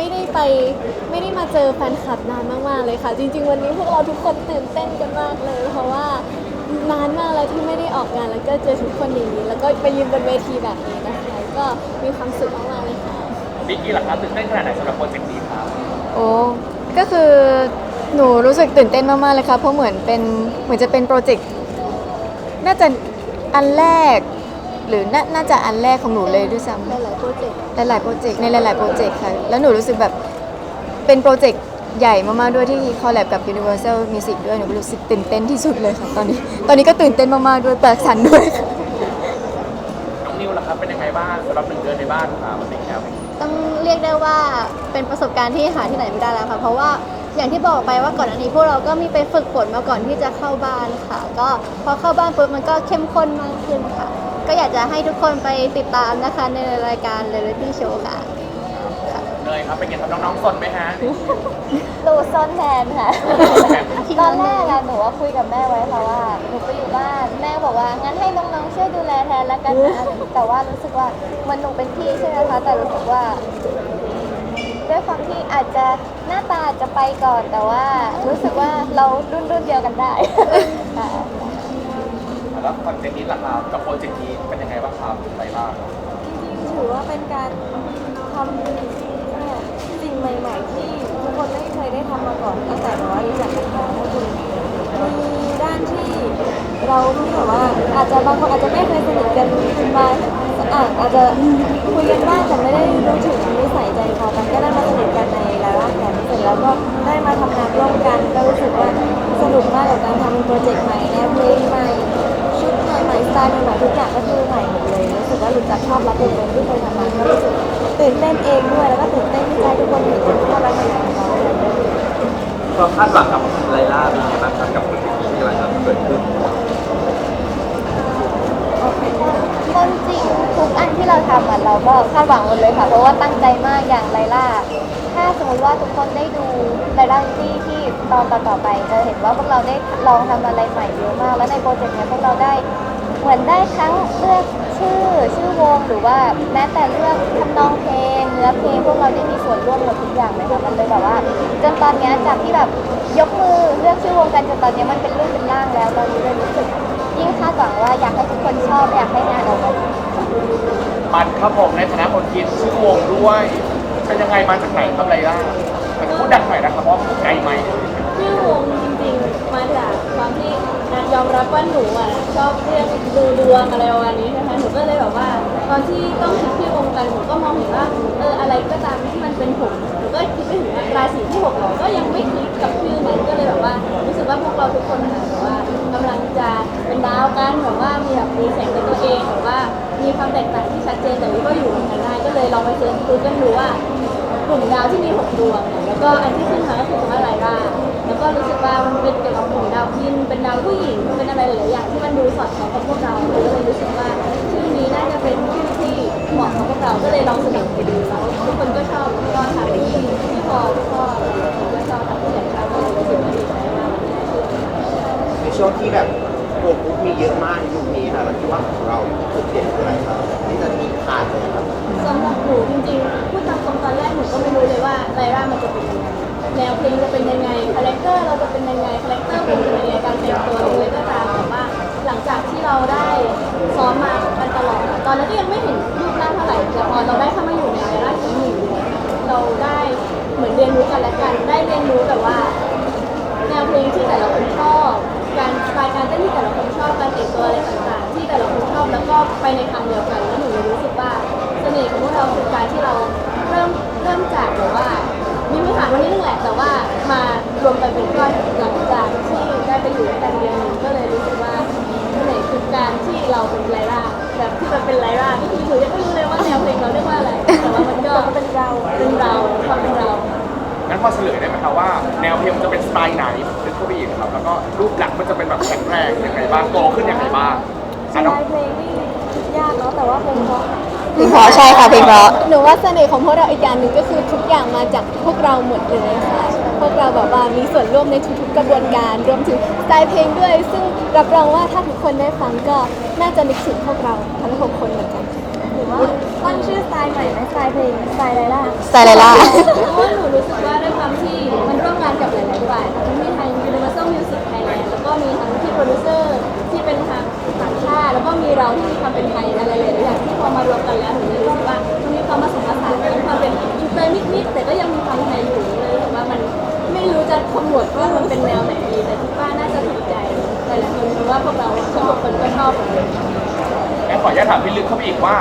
ไม่ได้ไปไม่ได้มาเจอแฟนคลับนานมากๆเลยค่ะ จริง ๆ วันนี้พวกเราทุกคนตื่นเต้นกันมากเลย เพราะว่านานมากแล้วที่ไม่ได้ออกงานแล้วก็เจอทุกคนอย่างนี้ แล้วก็ไปยืนบนเวทีแบบนี้นะคะ ก็มีความสุขมากๆเลยค่ะบิ๊กกี้ล่ะครับตื่นเต้นขนาดไหนสำหรับโปรเจกต์นี้ครับโอ้ก็คือหนูรู้สึกตื่นเต้นมากๆเลยค่ะเพราะเหมือนเป็นเหมือนจะเป็นโปรเจกต์น่าจะอันแรก หรือนาน่าจะอันแรกของหนูเลยด้วยซ้ำหลายๆโปรเจกต์หลายๆโปรเจกต์ในหลาย ๆ โปรเจกต์ค่ะ แล้วหนูรู้สึกแบบเป็นโปรเจกต์ใหญ่มากๆด้วยที่คอลแลบกับ Universal Music ด้วยหนูก็รู้สึกตื่นเต้นที่สุดเลยค่ะตอนนี้ ตอนนี้ก็ตื่นเต้นมากๆด้วยแปลกสันด้วยค่ะ น้องนิวล่ะครับเป็นยังไงบ้างสำหรับหนึ่งเดือนในบ้านครับวันนี้ครับต้องเรียกได้ว่าเป็นประสบการณ์ที่หาที่ไหนไม่ได้แล้วค่ะ เพราะว่าอย่างที่บอกไปว่าก่อนอันนี้พวกเราก็มีไปฝึกฝนมาก่อนที่จะเข้าบ้านค่ะ ก็พอเข้าบ้านปุ๊บมันก็เข้มข้นมากขึ้นค่ะ ก็อยากจะให้ทุกคนไปติดตามนะคะในรายการ Reality Show ค่ะเนยครับเป็นไงครับน้องๆสนไหมฮะ ดูซ่อนแทนค่ะ ตอนแรกอะหนูว่าคุยกับแม่ไว้ค่ะว่าหนูไปอยู่บ้านแม่บอกว่างั้นให้น้องๆช่วยดูแลแทนแล้วกันนะแต่ว่ารู้สึกว่ามันหนูเป็นพี่ใช่ไหมคะแต่รู้สึกว่าด้วยความที่อาจจะหน้าตาอาจจะไปก่อนแต่ว่ารู้สึกว่าเรารุ่นรุ่นๆเดียวกันได้ค่ะ แล้วคอนเทนต์นี้ล่ะครับกับโปรเจกต์นี้เป็นยังไงบ้างครับอะไรบ้างถือว่าเป็นการทำสิ่งใหม่ ๆ ที่ทุกคนไม่เคยได้ทำมาก่อนตั้งแต่แบบว่ารู้จักกันมาก็คือมีด้านที่เราที่แบบว่าอาจจะบางคนอาจจะไม่เคยสนิทกันมาอะอาจจะคุยกันบ้างแต่ไม่ได้รู้ถึงนิสัยใจคอกันก็ได้มาสนิทกันในหลายๆแผนเสร็จแล้วก็ได้มาทำงานร่วมกันก็รู้สึกว่าสนุกมากกับการทำโปรเจกต์ใหม่แนวเพลงใหม่ ไตล์ใหม่ๆทุกอย่างก็คือใหม่หมดเลยรู้สึกว่าหลุดจากภาพลักษณ์เดิมๆที่เคยทำมาก็รู้สึกตื่นเต้นเองด้วยแล้วก็ตื่นเต้นที่ใจทุกคนเห็นภาพลักษณ์ของเราเลยก็คาดหวังกับไลล่าเป็นไงบ้างครับกับโปรเจกต์นี้ที่กำลังจะเกิดขึ้นต้นจริงทุกอันที่เราทำอะเราก็คาดหวังหมดเลยค่ะ เพราะว่าตั้งใจมากอย่างไลล่าถ้าสมมติว่าทุกคนได้ดูไลล่าที่ที่ตอนต่อๆไปจะเห็นว่าพวกเราได้ลองทำอะไรใหม่เยอะมาก แล้วในโปรเจกต์เนี้ยพวกเราได้ มือนได้ทั้งเลือกชื่อชื่อวงหรือว่าแม้แต่เลือกทำนองเพลงเนื้อเพลงพวกเราได้มีส่วนร่วมหมดทุกอย่างเลยค่ะมันเลยแบบว่าจนตอนนี้จากที่แบบยกมือเลือกชื่อวงกันจนตอนนี้มันเป็นรูปเป็นร่างแล้วตอนนี้เลยรู้สึกยิ่งคาดหวังว่าอยากให้ทุกคนชอบอยากให้งานออกมาดีมันครับผมในฐานะคนคิดชื่อวงด้วยเป็นยังไงมาจากไหนครับไรล่ะมันพูดดังหน่อยนะครับเพราะว่าไกลไหมชื่อวงจริงๆมาจากความที่นันยอมรับว่าหนูอะชอบเรื่อง ดูดวงอะไรประมาณนี้นะคะหนูก็เลยแบบว่า ตอนที่ต้องคิดชื่อวงกันหนูก็มองเห็นว่าเอออะไรก็ตามที่มันเป็นผมหนูก็คิดไปถึงว่าราศีที่หกเราก็ยังไม่คลิกกับชื่อนี้ก็เลยแบบว่า รู้สึกว่าพวกเราทุกคนนะแบบว่ากำลังจะเป็นดาวกันแบบว่ามีแบบมีแสงในตัวเองแบบว่ามีความแตกต่างที่ชัดเจนแต่ว่ก็อยู่รวมกันได้ก็เลยลองไปเสิร์ชดูกันดูว่ากลุ่มดาวที่มีหกดวง แล้วก็อันที่ขึ้นมาก็คือว่าไรล่างแล้วก็รู้สึกว่ามันเป็นเกี่ ยวกับกลุ่มดาวพินเป็นดาวผู้หญิงเป็นอะไรหลายๆอย่างที่มันดูสอดคล้องกับพวกเราก็เลยรู้สึกว่าชื่อนี้น่าจะเป็นชื่อที่เหมาะกับพวกเราก็เลยลองเสนอไปดูแล้วทุกคนก็ชอบแล้วก็ทางที่ที่พอพอก็ชอบทางที่อยากชอบก็เลยรู้สึกว่าดีใจมากที่ได้ชื่อนี้ในช่วงที่แบบโปรปุ๊บมีเยอะมากในยุคนี้ค่ะแล้วคิดว่าของเราจุดเด่นคืออะไรครับที่จะมีขาดเลยครับสำหรับหนูจริงๆพูดตามตรงตอนแรกหนูก็ไม่รู้เลยว่าไรล่ามันจะเป็นยังไง แนวเพลงจะเป็นยังไงคาแรคเตอร์เราจะเป็นยังไงคาแรคเตอร์ผมจะเป็นยังไงการแต่งตัวหรือะไรก็ตามแต่ว่าหลังจากที่เราได้ซ้อมมากันตลอดตอนนั้นก็ยังไม่เห็นรูปร่างเท่าไหร่แต่พอเราได้เข้ามาอยู่ในไรล่าทีหนึ่งเราได้เหมือนเรียนรู้กันและกันได้เรียนรู้แบบว่า แบบที่มันเป็นไลล่าก็คือหนูยังไม่รู้เลยว่าแนวเพลงเราเรียกว่าอะไร แต่ว่ามันก็เป็นเรา เป็นเราความเป็นเรา งั้นพอเฉลยได้ไหมครับว่าแนวเพลงมันจะเป็นสไตล์ไหนเป็นเข้าไปอีกครับแล้วก็รูปลักษณ์มันจะเป็นแบบแข็งแรงยังไงบ้างโตขึ้นยังไงบ้างสอะไตน้องล์เพลงนี่คิดยากเนาะแต่ว่าเพลงเพราะเพลงเพราะใช่ค่ะเพลงเพราะหนูว่าเสน่ห์ของพวกเราอีกอย่างหนึ่งก็คือทุกอย่างมาจากพวกเราหมดเลยค่ะ พวกเราแบบว่ามีส่วนร่วมในทุกๆกระบวนการรวมถึงสไตล์เพลงด้วย ซึ่งรับรองว่าถ้าทุกคนได้ฟังก็ น่าจะนึกถึงพวกเราทั้งหกคนเหมือนกันหรือว่าตั้งชื่อสไตล์ใหม่ไหมสไตล์เพลงสไตล์อะไรล่ะสไตล์ไลล่าเพราะว่าหนูรู้สึกว่าด้วยความที่ ถามพี่ลึกเข้าไปอีกว่า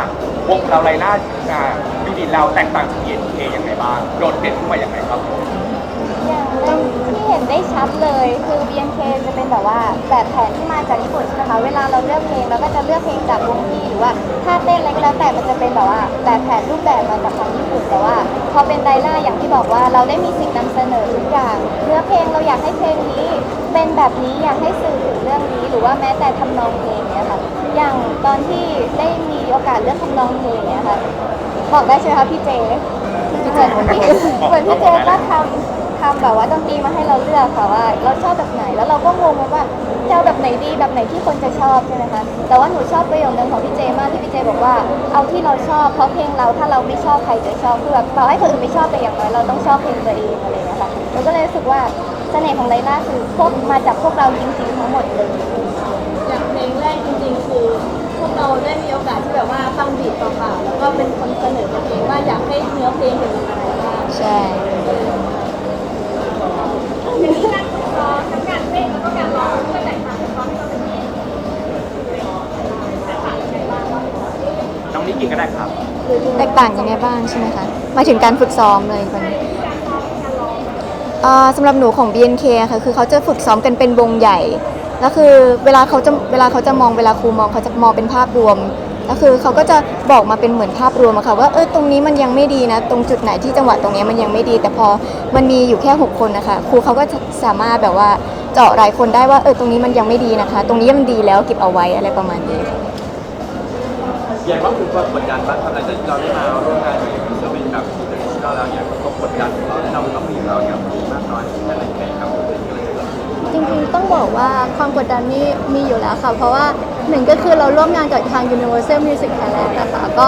วงเราไลล่าอ่ายูนิตเราแตกต่างจาก BNK ยังไงบ้างโดดเด่นขึ้นมาอย่างไรครับ อย่างแรกที่เห็นได้ชัดเลยคือ BNK จะเป็นแบบว่าแบบแผนที่มาจากญี่ปุ่นใช่ไหมคะเวลาเราเลือกเพลงเราก็จะเลือกเพลงจากวงที่หรือว่าท่าเต้นอะไรก็แล้วแต่มันจะเป็นแบบว่าแบบแผนรูปแบบมาจากทางญี่ปุ่นแต่ว่า พอเป็นไดล่าอย่างที่บอกว่าเราได้มีสิทธิ์นำเสนอทุกอย่างเนื้อเพลงเราอยากให้เพลงนี้ เป็นแบบนี้อยากให้สื่อถึงเรื่องนี้ หรือว่าแม้แต่ทำนองเพลง อย่างตอนที่ได้มีโอกาสเลือกทำนองเพลงเนี่ยค่ะบอกได้ใช่ไหมคะพี่เจพี่เจเหมือนพี่เหมือนพี่เจก็ทำทำแบบว่าดนตรีมาให้เราเลือกค่ะว่า เราชอบแบบไหนแล้วเราก็งงว่าจะเอาแบบไหนดีแบบไหนที่คนจะชอบใช่ไหมคะแต่ว่าหนูชอบประโยคนึงของพี่เจมากที่พี่เจบอกว่าเอาที่เราชอบเพราะเพลงเราถ้าเราไม่ชอบใครจะชอบคือแบบต่อให้คนอื่นไม่ชอบแต่อย่างน้อยเราต้องชอบเพลงตัวเองอะไรอย่างเงี้ยค่ะหนูก็เลยรู้สึกว่าเสน่ห์ของไลล่าคือพวกมาจากพวกเราจริงๆทั้งหมดเลย คือพวกเราได้มีโอกาสที่แบบว่าฟังบีทเปล่าๆแล้วก็เป็นคนเสนอตัวเองว่าอยากให้เนื้อเพลงเป็นอะไรบ้างใช่น้องนิกกี้ก็ได้ครับ แตกต่างยังไงบ้างใช่ไหมคะหมายถึงการฝึกซ้อมเลยวันนี้อ่าสำหรับหนูของ BNK อะค่ะคือเขาจะฝึกซ้อมกันเป็นวงใหญ่ แล้วคือเวลาเขาจะเวลาเขาจะมองเวลาครูมองเขาจะมองเป็นภาพรวมแล้วคือเขาก็จะบอกมาเป็นเหมือนภาพรวมอะค่ะว่าเออตรงนี้มันยังไม่ดีนะ ตรงจุดไหนที่จังหวะตรงนี้มันยังไม่ดี แต่พอมันมีอยู่แค่ 6 คนนะคะครูเขาก็สามารถแบบว่าเจาะรายคนได้ว่าเออตรงนี้มันยังไม่ดีนะคะ ตรงนี้มันดีแล้วเก็บเอาไว้อะไรประมาณนี้อย่างว่าคือความกดดันบ้างครับหลังจากที่เราได้มาร่วมงานกับศิลปินแบบอินเร์เนชั่นแนลแล้วเนี่ยามกดดันของเราที่เราต้องมีเราเนี่าก ริงๆต้องบอกว่าความกดดันนี่มีอยู่แล้วค่ะ เพราะว่าหนึ่งก็คือเราร่วมงานกับทาง Universal Music Thailand นะคะก็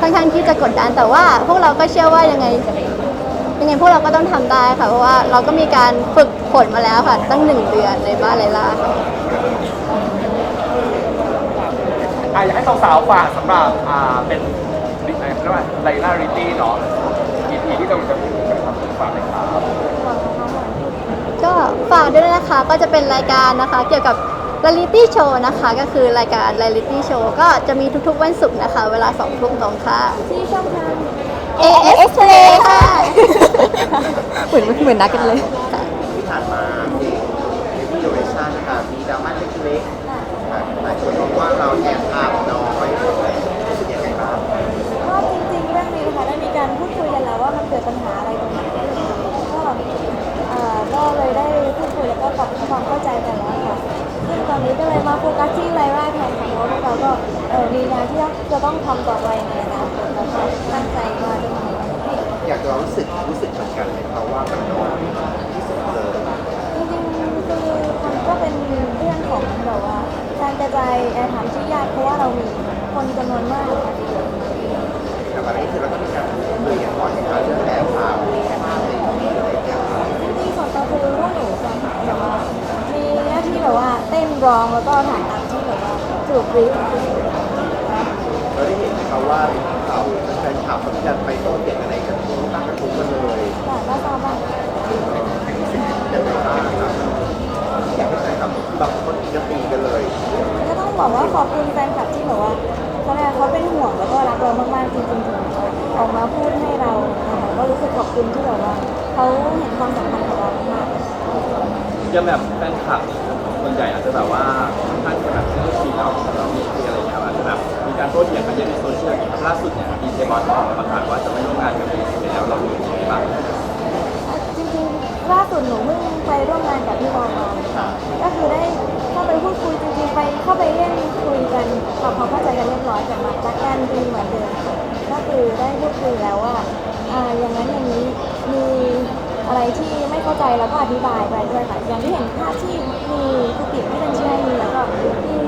ค่อนข้างที่จะกดดันแต่ว่าพวกเราก็เชื่อว่ายังไงยังไงพวกเราก็ต้องทำได้ค่ะ เพราะว่าเราก็มีการฝึกฝนมาแล้วค่ะ ตั้งหนึ่งเดือนในบ้านไลล่าค่ะอะอยากให้สาวๆฝากสำหรับอ่าเป็นเรียกว่าไลล่าริตี้เนาะ EP ที่กำลังจะมีนครับฝากเลย ฝากด้วยนะคะก็จะเป็นรายการนะคะ เกี่ยวกับ Reality Show นะคะ ก็คือรายการ Reality Show ก็จะมีทุกๆวันศุกร์นะคะ เวลา2ทุ่มตรงค่ะ ที่ช่องทาง AS Play ค่ะ เหมือนเหมือนนักกันเลย ความเข้าใจกันแล้วค่ะซึ่งตอนนี้ก็เลยมาโฟกัสที่รายได้แทนค่ะเพราะพวกเราก็เออมีงานที่จะต้องทำต่อไปในอนาคตแล้วก็ตั้งใจมาจะทำให้ อยากจะรู้สึกรู้สึกเหมือนกันไหมคะว่ามันน้อยที่สุดเลยจริงๆคือมันก็เป็นเรื่องของแบบว่าการกระจายแอร์ไทม์ที่ยากเพราะว่าเรามีคนจำนวนมากค่ะ แต่วันนี้คือเราก็มีการพูดคุยกันก่อนในการเรื่องแอบภาพาพ แบบว่าเต้นร้องแล้วก็ถ่ายตามที่แบบว่าถูกบรีฟเราได้เห็นไหมคะว่าเขาแฟนคลับเขามีการไปโต้เถียงอะไรกันทุกตั้งกระทุ้งกันเลยแต่ก็ทราบว่ายังไงบ้างครับอยากให้ใช้คำที่แบบคนตีกันตีกันเลยก็ต้องบอกว่าขอบคุณแฟนคลับที่แบบว่าเขาเนี่ยเขาเป็นห่วงแล้วก็รักเรามากๆจริงๆถึงออกมาพูดให้เรานะคะก็รู้สึกขอบคุณที่แบบว่าเขาเห็นความสำคัญของเรามากๆยังแบบแฟนคลับ ส่วนใหญ่อาจจะแบบว่าค่อนข้างจะแบบไม่ชีเราเรามีคุยอะไรอย่างเงี้ยอาจจะแบบมีการโต้เถียงกันเยอะในโซเชียลอย่างเงี้ยครับล่าสุดเนี่ยดีเจบอลก็ออกมาประกาศว่าจะไม่ร่วมงานกับพีซีแล้วเรามีอย่างไรบ้างจริงๆล่าสุดหนูเพิ่งไปร่วมงานกับพี่บอลมาก็คือได้เข้าไปพูดคุยจริงๆไปเข้าไปเล่นคุยกันปรับความเข้าใจกันเรียบร้อยแต่มารักกันดีเหมือนเดิมค่ะก็คือได้พูดคุยแล้วว่าอ่าอย่างนั้นอย่างนี้มีอะไรที่ไม่เข้าใจแล้วก็อธิบายไปด้วยค่ะอย่างที่เห็นภาพที่ มีสติไม่เป็นชื่อให้มีแล้วก็ที่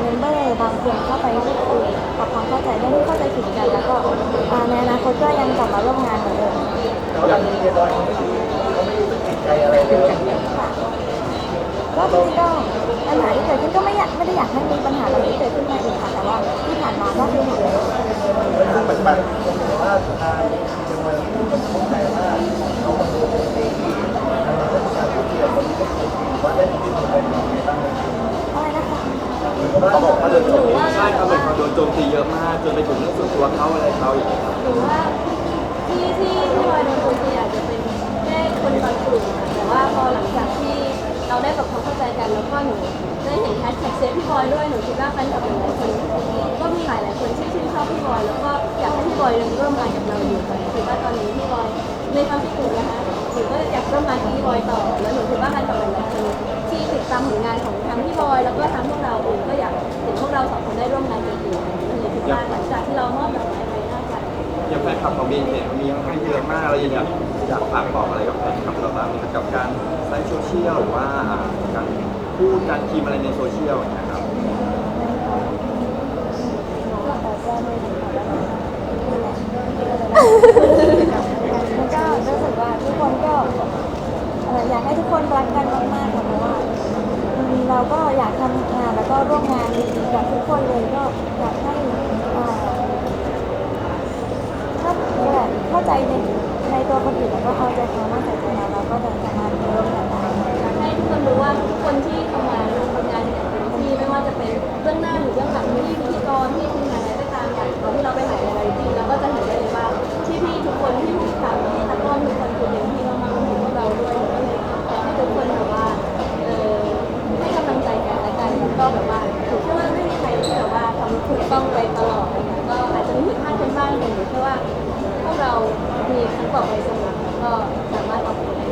เมมเบอร์บางคนเข้าไปพูดคุยปรับความเข้าใจเรื่องที่เข้าใจผิดกันแล้วก็ในอนาคตก็ยังกลับมาร่วมงานเหมือนเดิมค่ะก็จริงๆก็ปัญหาที่เกิดขึ้นก็ไม่อยากไม่ได้อยากให้มีปัญหาแบบนี้เกิดขึ้นมาอีกค่ะแต่ว่าที่ผ่านมาก็คือผ่านไปแล้วปัจจุบันผมว่าทางจังหวัดที่ผมเข้าใจว่าเขามาดูในที่การพูดคุยกับคนที่ว่าได้ยินคนเป็นยับ อะไรนะคะเขาบอกว่าโดนโจมตีใช่ครับเหมือนเขาโดนโจมตีเยอะมากจนไปถึงเรื่องส่วนตัวเขาอะไรเขาอย่างเงี้ยครับหรือว่าที่ที่พี่บอยโดนโจมตีอาจจะเป็นแค่คนบางกลุ่มค่ะแต่ว่าพอหลังจากที่เราได้ปรับความเข้าใจกันแล้วก็หนูได้เห็นแฮชแท็กเซฟพี่บอยด้วยหนูคิดว่าแฟนคลับหลายๆคนก็มีหลายๆคนที่ชื่นชอบพี่บอยแล้วก็อยากให้พี่บอยยังร่วมงานกับเราอยู่ค่ะคิดว่าตอนนี้พี่บอยในความคิดหนูนะคะ นูก็อยากร่วมงานกับพี่บอยต่อ แล้วหนูคิดว่าแฟนคลับหลายๆคนที่ติดตามผลงานของทั้งพี่บอย แล้วก็ทั้งพวกเราเองก็อยากเห็นพวกเราสองคนได้ร่วมงานกันอีกก็เลยคิดว่าหลังจากที่เรามอบดอกไม้ไปน่าจะอย่างแฟนคลับของบีเห็นมีค่อนข้างเยอะมากเราอยากอยากฝากบอกอะไรกับแฟนคลับเราบ้างกับการใช้โซเชียลหรือว่าอ่าการพูดการพิมพ์อะไรในโซเชียลอย่างเงี้ยครับ มันก็รู้สึกว่าทุกคนก็เอยากให้ทุกคนรักกันมากๆค่ะเพราะว่าเราก็อยากทำงานแล้วก็ร่วมงานดีๆกับทุกคนเลยก็อยากให้ถ้าแบบเข้าใจในในตัวคนอื่นแล้วก็เอาใจเขามาใส่ใจ ถึงผิพาดเป็นบ้างเลยเพราะว่าพวกเรามีทั้งกรอบไปสมองแล้ก็สามารถปรับตัวได้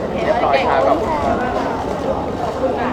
โอเคเรียบร้อครับขอบคุณค่ะ